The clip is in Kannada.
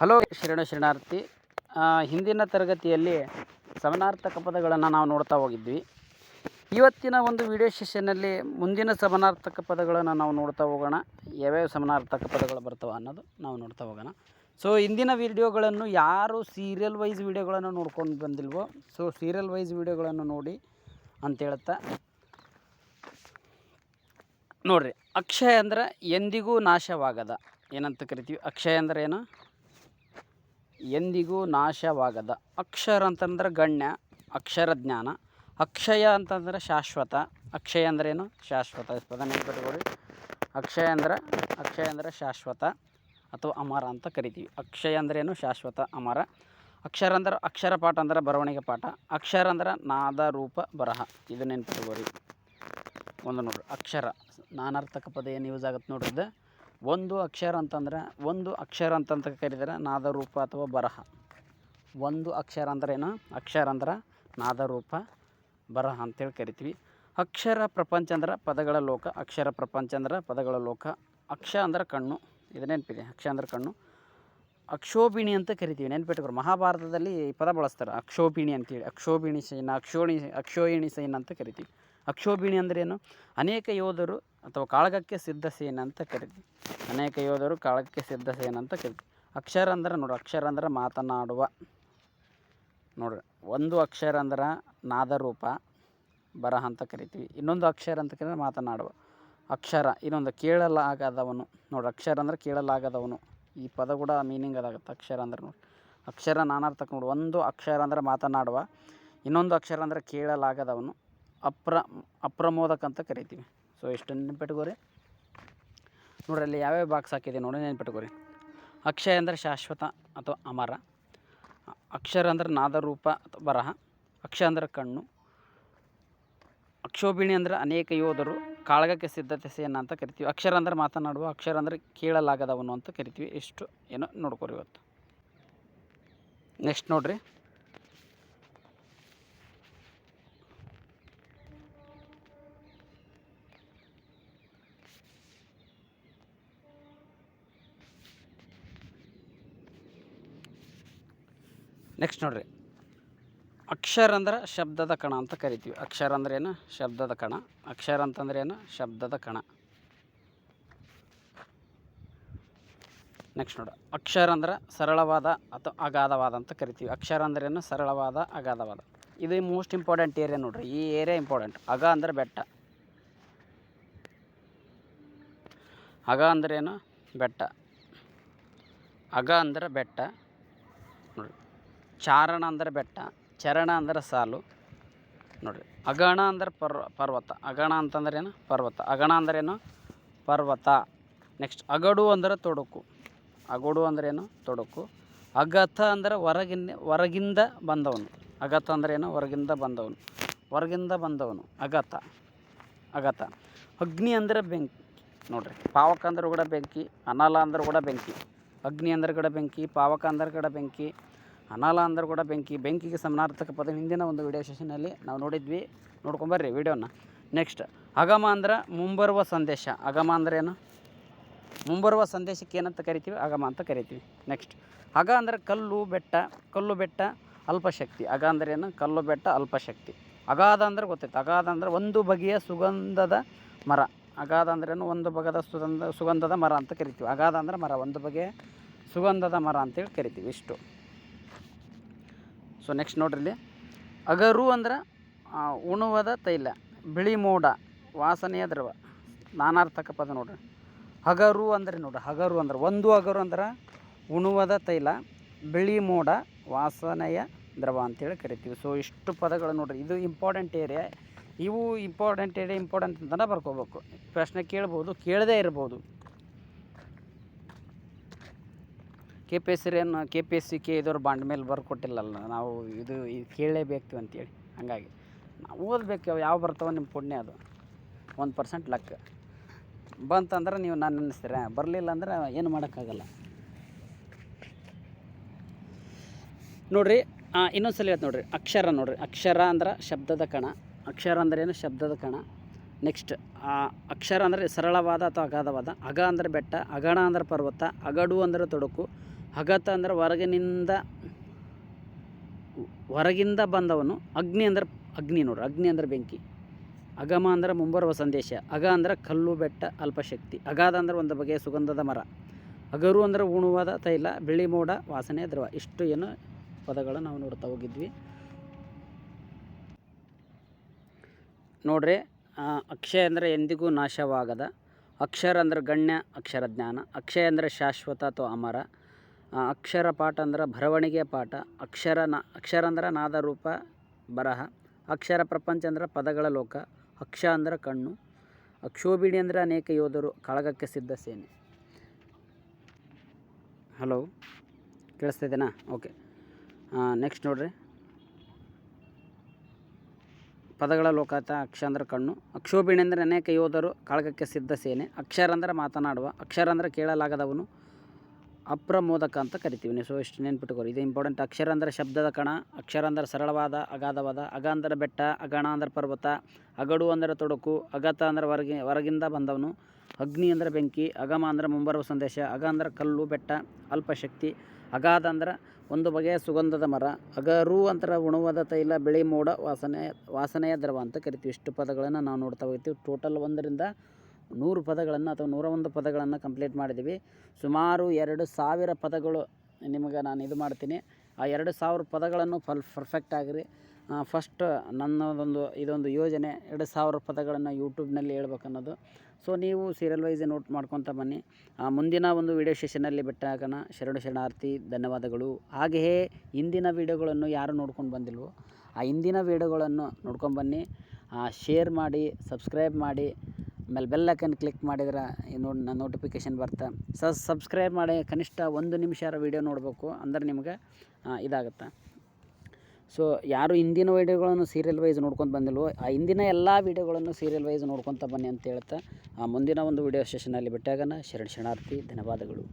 ಹಲೋ ಶರಣ ಶರಣಾರ್ಥಿ. ಹಿಂದಿನ ತರಗತಿಯಲ್ಲಿ ಸಮನಾರ್ಥಕ ಪದಗಳನ್ನು ನಾವು ನೋಡ್ತಾ ಹೋಗಿದ್ವಿ. ಇವತ್ತಿನ ಒಂದು ವಿಡಿಯೋ ಸೆಷನ್ನಲ್ಲಿ ಮುಂದಿನ ಸಮನಾರ್ಥಕ ಪದಗಳನ್ನು ನಾವು ನೋಡ್ತಾ ಹೋಗೋಣ. ಯಾವ್ಯಾವ ಸಮನಾರ್ಥಕ ಪದಗಳು ಬರ್ತವೆ ಅನ್ನೋದು ನಾವು ನೋಡ್ತಾ ಹೋಗೋಣ. ಸೊ ಇಂದಿನ ವಿಡಿಯೋಗಳನ್ನು ಯಾರು ಸೀರಿಯಲ್ ವೈಸ್ ವಿಡಿಯೋಗಳನ್ನು ನೋಡ್ಕೊಂಡು ಬಂದಿಲ್ವೋ ಸೊ ಸೀರಿಯಲ್ ವೈಸ್ ವಿಡಿಯೋಗಳನ್ನು ನೋಡಿ ಅಂತ ಹೇಳ್ತಾ ನೋಡ್ರಿ. ಅಕ್ಷಯ ಅಂದ್ರೆ ಎಂದಿಗೂ ನಾಶವಾಗದ. ಏನಂತ ಕರಿತೀವಿ? ಅಕ್ಷಯ ಅಂದರೆ ಏನು? ಎಂದಿಗೂ ನಾಶವಾಗದ. ಅಕ್ಷರ ಅಂತಂದ್ರೆ ಗಣ್ಯ, ಅಕ್ಷರ ಜ್ಞಾನ. ಅಕ್ಷಯ ಅಂತಂದ್ರೆ ಶಾಶ್ವತ. ಅಕ್ಷಯ ಅಂದ್ರೇನು ಶಾಶ್ವತ. ಪದ ನೆನ್ಪಿಟ್ಕೊಳ್ಳಿ. ಅಕ್ಷಯ ಅಂದ್ರೆ, ಅಕ್ಷಯ ಅಂದರೆ ಶಾಶ್ವತ ಅಥವಾ ಅಮರ ಅಂತ ಕರಿತೀವಿ. ಅಕ್ಷಯ ಅಂದ್ರೇನು ಶಾಶ್ವತ, ಅಮರ. ಅಕ್ಷರ ಅಂದ್ರೆ ಅಕ್ಷರ ಪಾಠ ಅಂದ್ರೆ ಬರವಣಿಗೆ ಪಾಠ. ಅಕ್ಷರ ಅಂದ್ರೆ ನಾದ, ರೂಪ, ಬರಹ. ಇದು ನೆನ್ಪಿಟ್ಕೊಳ್ಳಿ. ಒಂದು ನೋಡ್ರಿ. ಅಕ್ಷರ. ನಾನಾರ್ಥಕ ಪದ ಏನು ಯೂಸ್ ಆಗುತ್ತೆ ನೋಡ್ರಿ ಇದು? ಒಂದು ಅಕ್ಷರ ಅಂತಂದ್ರೆ, ಒಂದು ಅಕ್ಷರ ಅಂತಂತ ಕರೀತಾರೆ, ನಾದರೂಪ ಅಥವಾ ಬರಹ. ಒಂದು ಅಕ್ಷರ ಅಂದ್ರೆ ಏನು? ಅಕ್ಷರ ಅಂದ್ರೆ ನಾದರೂಪ, ಬರಹ ಅಂತೇಳಿ ಕರಿತೀವಿ. ಅಕ್ಷರ ಪ್ರಪಂಚ ಅಂದ್ರೆ ಪದಗಳ ಲೋಕ, ಅಕ್ಷರ ಪ್ರಪಂಚ ಅಂದ್ರೆ ಪದಗಳ ಲೋಕ, ಅಕ್ಷ ಅಂದ್ರೆ ಕಣ್ಣು, ಇದು ನೆನಪಿದೆ, ಅಕ್ಷ ಅಂದ್ರೆ ಕಣ್ಣು. ಅಕ್ಷೋಭಿಣಿ ಅಂತ ಕರಿತೀವಿ ನೆನ್ಪಿಟ್ಕೊರು ಮಹಾಭಾರತದಲ್ಲಿ ಈ ಪದ ಬಳಸ್ತಾರೆ ಅಕ್ಷೋಭಿಣಿ ಅಂತೇಳಿ ಅಕ್ಷೋಭಿಣಿ ಸೈನ್ ಅಕ್ಷೋಣಿ ಅಕ್ಷೋಹಿಣಿ ಸೈನ್ ಅಂತ ಕರಿತೀವಿ. ಅಕ್ಷೋಭಿಣಿ ಅಂದ್ರೇನು? ಅನೇಕ ಯೋಧರು ಅಥವಾ ಕಾಳಗಕ್ಕೆ ಸಿದ್ಧ ಸೇನೆ ಅಂತ ಕರಿತೀವಿ. ಅನೇಕ ಯೋಧರು ಕಾಳಗಕ್ಕೆ ಸಿದ್ಧ ಸೇನೆ ಅಂತ ಕರಿತೀವಿ. ಅಕ್ಷರ ಅಂದ್ರೆ ನೋಡ್ರಿ, ಅಕ್ಷರ ಅಂದ್ರೆ ಮಾತನಾಡುವ. ನೋಡ್ರಿ, ಒಂದು ಅಕ್ಷರ ಅಂದ್ರೆ ನಾದರೂಪ, ಬರಹ ಅಂತ ಕರಿತೀವಿ. ಇನ್ನೊಂದು ಅಕ್ಷರ ಅಂತ ಕರೀ ಮಾತನಾಡುವ. ಅಕ್ಷರ, ಇನ್ನೊಂದು ಕೇಳಲಾಗದವನು. ನೋಡ್ರಿ, ಅಕ್ಷರ ಅಂದ್ರೆ ಕೇಳಲಾಗದವನು. ಈ ಪದ ಕೂಡ ಮೀನಿಂಗ್ ಅದಾಗುತ್ತೆ, ಅಕ್ಷರ ಅಂದ್ರೆ ನೋಡಿ ಅಕ್ಷರ ನಾನಾರ್ಥಕ್ಕೆ ನೋಡಿ ಒಂದು ಅಕ್ಷರ ಅಂದ್ರೆ ಮಾತನಾಡುವ, ಇನ್ನೊಂದು ಅಕ್ಷರ ಅಂದ್ರೆ ಕೇಳಲಾಗದವನು. ಅಪ್ರ ಅಪ್ರಮೋದಕ ಅಂತ ಕರಿತೀವಿ. ಸೊ ಇಷ್ಟು ನೆನ್ಪಿಟ್ಕೋರಿ ನೋಡ್ರಿ, ಅಲ್ಲಿ ಯಾವ್ಯಾವ ಬಾಕ್ಸ್ ಹಾಕಿದೆ ನೋಡಿ ನೆನ್ಪಿಟ್ಕೋರಿ ಅಕ್ಷಯ ಅಂದರೆ ಶಾಶ್ವತ ಅಥವಾ ಅಮರ. ಅಕ್ಷರ ಅಂದರೆ ನಾದರೂಪ ಅಥವಾ ಬರಹ. ಅಕ್ಷ ಅಂದರೆ ಕಣ್ಣು. ಅಕ್ಷೋಭಿಣಿ ಅಂದರೆ ಅನೇಕ ಯೋಧರು. ಕಾಳಗಕ್ಕೆ ಸಿದ್ಧತೆ ಸೇನ ಅಂತ ಕರಿತೀವಿ. ಅಕ್ಷರ ಅಂದರೆ ಮಾತನಾಡುವ, ಅಕ್ಷರ ಅಂದರೆ ಕೇಳಲಾಗದವನು ಅಂತ ಕರಿತೀವಿ. ಇಷ್ಟು ಏನೋ ನೋಡ್ಕೊರಿ ಇವತ್ತು. ನೆಕ್ಸ್ಟ್ ನೋಡ್ರಿ. ನೆಕ್ಸ್ಟ್ ನೋಡಿರಿ. ಅಕ್ಷರ ಅಂದ್ರೆ ಶಬ್ದದ ಕಣ ಅಂತ ಕರಿತೀವಿ. ಅಕ್ಷರ ಅಂದ್ರೆ ಏನು? ಶಬ್ದದ ಕಣ. ಅಕ್ಷರ ಅಂತಂದ್ರೆ ಏನು? ಶಬ್ದದ ಕಣ. ನೆಕ್ಸ್ಟ್ ನೋಡು ಅಕ್ಷರ ಅಂದ್ರೆ ಸರಳವಾದ ಅಥವಾ ಅಗಾಧವಾದ ಅಂತ ಕರಿತೀವಿ. ಅಕ್ಷರ ಅಂದ್ರೆ ಏನು? ಸರಳವಾದ, ಅಗಾಧವಾದ. ಇದು ಮೋಸ್ಟ್ ಇಂಪಾರ್ಟೆಂಟ್ ಏರಿಯಾ ನೋಡ್ರಿ. ಈ ಏರಿಯಾ ಇಂಪಾರ್ಟೆಂಟ್ ಅಗ ಅಂದ್ರೆ ಬೆಟ್ಟ. ಅಗ ಅಂದ್ರೆ ಏನು? ಬೆಟ್ಟ. ಅಗ ಅಂದ್ರೆ ಬೆಟ್ಟ. ಚಾರಣ ಅಂದ್ರೆ ಬೆಟ್ಟ, ಚರಣ ಅಂದ್ರೆ ಸಾಲು. ನೋಡಿರಿ ಅಗಣ ಅಂದ್ರೆ ಪರ್ವ, ಪರ್ವತ. ಅಗಣ ಅಂತಂದ್ರೆ ಏನು? ಪರ್ವತ. ಅಗಣ ಅಂದ್ರೆ ಏನು? ಪರ್ವತ. ನೆಕ್ಸ್ಟ್ ಅಗಡು ಅಂದ್ರೆ ತೊಡಕು. ಅಗಡು ಅಂದ್ರೆ ಏನು? ತೊಡಕು. ಅಗಥ ಅಂದ್ರೆ ಹೊರಗಿನ, ಹೊರಗಿಂದ ಬಂದವನು. ಅಗತ ಅಂದ್ರೆ ಏನು? ಹೊರಗಿಂದ ಬಂದವನು. ಹೊರಗಿಂದ ಬಂದವನು. ಅಗತ ಅಗತ ಅಗ್ನಿ ಅಂದ್ರೆ ಬೆಂಕಿ. ನೋಡ್ರಿ, ಪಾವಕ ಅಂದ್ರೆ ಕೂಡ ಬೆಂಕಿ, ಅನಲ ಅಂದ್ರೆ ಕೂಡ ಬೆಂಕಿ. ಅಗ್ನಿ ಅಂದ್ರೆ ಕೂಡ ಬೆಂಕಿ, ಪಾವಕ ಅಂದ್ರೆ ಕೂಡ ಬೆಂಕಿ. ಅನಲ ಅಂದ್ರೆ ಕೂಡ ಬೆಂಕಿ, ಬೆಂಕಿಗೆ ಸಮನಾರ್ಥಕ ಪದ ಹಿಂದಿನ ಒಂದು ವಿಡಿಯೋ ಸೆಷನಲ್ಲಿ ನಾವು ನೋಡಿದ್ವಿ. ನೋಡ್ಕೊಂಬರ್ರಿ ವಿಡಿಯೋನ ನೆಕ್ಸ್ಟ್ ಅಗಮ ಅಂದ್ರೆ ಮುಂಬರುವ ಸಂದೇಶ. ಅಗಮ ಅಂದ್ರೆ ಏನು? ಮುಂಬರುವ ಸಂದೇಶಕ್ಕೆ ಏನಂತ ಕರಿತೀವಿ? ಅಗಮ ಅಂತ ಕರಿತೀವಿ. ನೆಕ್ಸ್ಟ್ ಅಗ ಅಂದರೆ ಕಲ್ಲು, ಬೆಟ್ಟ. ಕಲ್ಲು, ಬೆಟ್ಟ, ಅಲ್ಪಶಕ್ತಿ. ಅಗ ಅಂದ್ರೆ ಏನು? ಕಲ್ಲು, ಬೆಟ್ಟ, ಅಲ್ಪಶಕ್ತಿ. ಅಗಾಧ ಅಂದ್ರೆ ಗೊತ್ತೈತೆ ಅಗಾಧ ಅಂದ್ರೆ ಒಂದು ಬಗೆಯ ಸುಗಂಧದ ಮರ. ಅಗಾಧ ಅಂದ್ರೇನು ಒಂದು ಬಗೆದ ಸುಗಂಧ, ಸುಗಂಧದ ಮರ ಅಂತ ಕರಿತೀವಿ. ಅಗಾಧ ಅಂದರೆ ಮರ. ಒಂದು ಬಗೆಯ ಸುಗಂಧದ ಮರ ಅಂತೇಳಿ ಕರಿತೀವಿ. ಇಷ್ಟು. ಸೊ ನೆಕ್ಸ್ಟ್ ನೋಡ್ರಿ ಇಲ್ಲಿ ಅಗರು ಅಂದ್ರೆ ಉಣುವದ ತೈಲ, ಬಿಳಿ ಮೋಡ, ವಾಸನೆಯ ದ್ರವ. ನಾನಾರ್ಥಕ ಪದ ನೋಡ್ರಿ. ಹಗರು ಅಂದ್ರೆ ನೋಡ್ರಿ, ಹಗರು ಅಂದ್ರೆ, ಒಂದು ಹಗರು ಅಂದ್ರೆ ಉಣುವದ ತೈಲ, ಬಿಳಿ ಮೋಡ, ವಾಸನೆಯ ದ್ರವ ಅಂತೇಳಿ ಕರಿತೀವಿ. ಸೊ ಇಷ್ಟು ಪದಗಳು ನೋಡ್ರಿ. ಇದು ಇಂಪಾರ್ಟೆಂಟ್ ಏರಿಯಾ ಇವು ಇಂಪಾರ್ಟೆಂಟ್ ಏರಿಯಾ ಇಂಪಾರ್ಟೆಂಟ್ ಅಂತಲೇ ಬರ್ಕೋಬೇಕು. ಪ್ರಶ್ನೆ ಕೇಳ್ಬೋದು, ಕೇಳದೇ ಇರ್ಬೋದು. ಕೆ ಪಿ ಎಸ್ ಏನು K P S C K ಇದವ್ರು bond ಮೇಲೆ ಬರ್ಕೊಟ್ಟಿಲ್ಲಲ್ಲ. ನಾವು ಇದು ಇದು ಕೇಳಲೇಬೇಕು ಅಂತೇಳಿ. ಹಾಗಾಗಿ ನಾವು ಓದಬೇಕು, ಯಾವ ಬರ್ತಾವೆ ನಿಮ್ಮ ಪುಣ್ಯ ಅದು. ಒಂದು ಪರ್ಸೆಂಟ್ ಲಕ್ ಬಂತಂದ್ರೆ ನೀವು ನಾನು ನೆನೆಸ್ತೀರ ಬರಲಿಲ್ಲ ಅಂದ್ರೆ ಏನು ಮಾಡೋಕ್ಕಾಗಲ್ಲ. ನೋಡ್ರಿ ಇನ್ನೊಂದು ಸಲ ಹೇಳ್ತು ನೋಡಿರಿ. ಅಕ್ಷರ ನೋಡಿರಿ. ಅಕ್ಷರ ಅಂದ್ರೆ ಶಬ್ದದ ಕಣ. ಅಕ್ಷರ ಅಂದ್ರೆ ಏನು? ಶಬ್ದದ ಕಣ. ನೆಕ್ಸ್ಟ್ ಅಕ್ಷರ ಅಂದರೆ ಸರಳವಾದ ಅಥವಾ ಅಗಾಧವಾದ. ಅಗ ಅಂದರೆ ಬೆಟ್ಟ, ಅಗಣ ಅಂದರೆ ಪರ್ವತ, ಅಗಡು ಅಂದರೆ ತೊಡಕು ಅಗತ ಅಂದ್ರೆ ಹೊರಗಿನಿಂದ ಹೊರಗಿಂದ ಬಂದವನು. ಅಗ್ನಿ ಅಂದ್ರೆ ಅಗ್ನಿ ನೋಡ್ರಿ, ಅಗ್ನಿ ಅಂದ್ರೆ ಬೆಂಕಿ. ಅಗಮ ಅಂದ್ರೆ ಮುಂಬರುವ ಸಂದೇಶ. ಅಗ ಅಂದ್ರೆ ಕಲ್ಲು, ಬೆಟ್ಟ, ಅಲ್ಪಶಕ್ತಿ. ಅಗಾಧ ಅಂದ್ರೆ ಒಂದು ಬಗೆಯ ಸುಗಂಧದ ಮರ. ಅಗರು ಅಂದ್ರೆ ಉಣುವಾದ ತೈಲ, ಬಿಳಿ ಮೋಡ, ವಾಸನೆ, ದ್ರವ. ಇಷ್ಟು ಏನು ಪದಗಳು ನಾವು ನೋಡ್ತಾ ಹೋಗಿದ್ವಿ. ನೋಡ್ರಿ ಅಕ್ಷಯ ಅಂದರೆ ಎಂದಿಗೂ ನಾಶವಾಗದ. ಅಕ್ಷರ ಅಂದರೆ ಗಣ್ಯ, ಅಕ್ಷರ ಜ್ಞಾನ. ಅಕ್ಷಯ ಅಂದರೆ ಶಾಶ್ವತ ಅಥವಾ ಅಮರ. ಅಕ್ಷರ ಪಾಠ ಅಂದ್ರೆ ಬರವಣಿಗೆ ಪಾಠ, ಅಕ್ಷರ ನ, ಅಕ್ಷರ ಅಂದ್ರೆ ನಾದ ರೂಪ ಬರಹ, ಅಕ್ಷರ ಪ್ರಪಂಚ ಅಂದ್ರೆ ಪದಗಳ ಲೋಕ, ಅಕ್ಷ ಅಂದ್ರೆ ಕಣ್ಣು, ಅಕ್ಷೋಭಿಣಿ ಅಂದರೆ ಅನೇಕ ಯೋಧರು, ಕಾಳಗಕ್ಕೆ ಸಿದ್ಧ ಸೇನೆ. ಹಲೋ ಕೇಳಿಸ್ತಿದ್ದೇನಾ ಓಕೆ ನೆಕ್ಸ್ಟ್ ನೋಡ್ರಿ. ಪದಗಳ ಲೋಕಾತ ಅಕ್ಷ ಅಂದ್ರೆ ಕಣ್ಣು, ಅಕ್ಷೋಭಿಣಿ ಅಂದರೆ ಅನೇಕ ಯೋಧರು, ಕಾಳಗಕ್ಕೆ ಸಿದ್ಧ ಸೇನೆ, ಅಕ್ಷರ ಅಂದರೆ ಮಾತನಾಡುವ, ಅಕ್ಷರ ಅಂದರೆ ಕೇಳಲಾಗದವನು ಅಪ್ರಮೋದಕ ಅಂತ ಕರಿತೀವಿ. ನೀವು ಸೊ, ಇಷ್ಟು ನೆನ್ಪಿಟ್ಕೋರಿ ಇದು ಇಂಪಾರ್ಟೆಂಟ್ ಅಕ್ಷರ ಅಂದರೆ ಶಬ್ದದ ಕಣ ಅಕ್ಷರ ಅಂದರೆ ಸರಳವಾದ, ಅಗಾಧವಾದ ಅಗ ಅಂದರೆ ಬೆಟ್ಟ ಅಗಣ ಅಂದರೆ ಪರ್ವತ, ಅಗಡು ಅಂದರೆ ತೊಡಕು, ಅಗತ ಅಂದರೆ ಹೊರಗೆ, ಹೊರಗಿಂದ ಬಂದವನು, ಅಗ್ನಿ ಅಂದರೆ ಬೆಂಕಿ, ಅಗಮ ಅಂದರೆ ಮುಂಬರುವ ಸಂದೇಶ ಅಗ ಅಂದರೆ ಕಲ್ಲು, ಬೆಟ್ಟ, ಅಲ್ಪಶಕ್ತಿ, ಅಗಾಧ ಅಂದರೆ ಒಂದು ಬಗೆಯ ಸುಗಂಧದ ಮರ, ಅಗರು ಅಂತರ ಉಣವಾದ ತೈಲ, ಬಿಳಿ ಮೋಡ ವಾಸನೆ, ವಾಸನೆಯ ದ್ರವ ಅಂತ ಕರಿತೀವಿ. ಇಷ್ಟು ಪದಗಳನ್ನು ನಾವು ನೋಡ್ತಾ ಹೋಗ್ತೀವಿ. ಟೋಟಲ್ ಒಂದರಿಂದ ನೂರು ಪದಗಳನ್ನು ಅಥವಾ ನೂರ ಒಂದು ಪದಗಳನ್ನು ಕಂಪ್ಲೀಟ್ ಮಾಡಿದ್ದೀವಿ. ಸುಮಾರು ಎರಡು ಸಾವಿರ ಪದಗಳು ನಿಮಗೆ ನಾನು ಇದು ಮಾಡ್ತೀನಿ. ಆ ಎರಡು ಸಾವಿರ ಪದಗಳನ್ನು ಫಲ್ ಪರ್ಫೆಕ್ಟ್ ಆಗಿರಿ. ಫಸ್ಟ್ ನನ್ನದೊಂದು, ಇದೊಂದು ಯೋಜನೆ, ಎರಡು ಸಾವಿರ ಪದಗಳನ್ನು ಯೂಟ್ಯೂಬ್ನಲ್ಲಿ ಹೇಳ್ಬೇಕನ್ನೋದು. ಸೊ ನೀವು ಸೀರಿಯಲ್ ವೈಸ್ ನೋಟ್ ಮಾಡ್ಕೊತ ಬನ್ನಿ. ಮುಂದಿನ ಒಂದು ವಿಡಿಯೋ ಸೆಷನಲ್ಲಿ ಬಿಟ್ಟಾಗನ ಶರಣು ಶರಣಾರ್ಥಿ, ಧನ್ಯವಾದಗಳು. ಹಾಗೆಯೇ ಇಂದಿನ ವಿಡಿಯೋಗಳನ್ನು ಯಾರು ನೋಡ್ಕೊಂಡು ಬಂದಿಲ್ವೋ, ಆ ಇಂದಿನ ವಿಡಿಯೋಗಳನ್ನು ನೋಡ್ಕೊಂಡು ಬನ್ನಿ. ಶೇರ್ ಮಾಡಿ ಸಬ್ಸ್ಕ್ರೈಬ್ ಮಾಡಿ. ಆಮೇಲೆ ಬೆಲ್ ಐಕನ್ ಕ್ಲಿಕ್ ಮಾಡಿದ್ರೆ ನೋಡಿ ನನ್ನ ನೋಟಿಫಿಕೇಶನ್ ಬರ್ತಾ. ಸ ಸಬ್ಸ್ಕ್ರೈಬ್ ಮಾಡಿ, ಕನಿಷ್ಠ ಒಂದು ನಿಮಿಷ ವಿಡಿಯೋ ನೋಡಬೇಕು, ಅಂದ್ರೆ ನಿಮ್ಗೆ ಇದಾಗುತ್ತೆ. ಸೊ ಯಾರು ಹಿಂದಿನ ವೀಡಿಯೋಗಳನ್ನು ಸೀರಿಯಲ್ ವೈಸ್ ನೋಡ್ಕೊಂಡು ಬಂದಿಲ್ವೋ, ಆ ಹಿಂದಿನ ಎಲ್ಲ ವೀಡಿಯೋಗಳನ್ನು ಸೀರಿಯಲ್ ವೈಸ್ ನೋಡ್ಕೊತ ಬನ್ನಿ ಅಂತ ಹೇಳ್ತಾ ಮುಂದಿನ ಒಂದು ವೀಡಿಯೋ ಸೆಷನಲ್ಲಿ ಬಿಟ್ಟಾಗನ, ಶರಣ ಶರಣಾರ್ಥಿ, ಧನ್ಯವಾದಗಳು.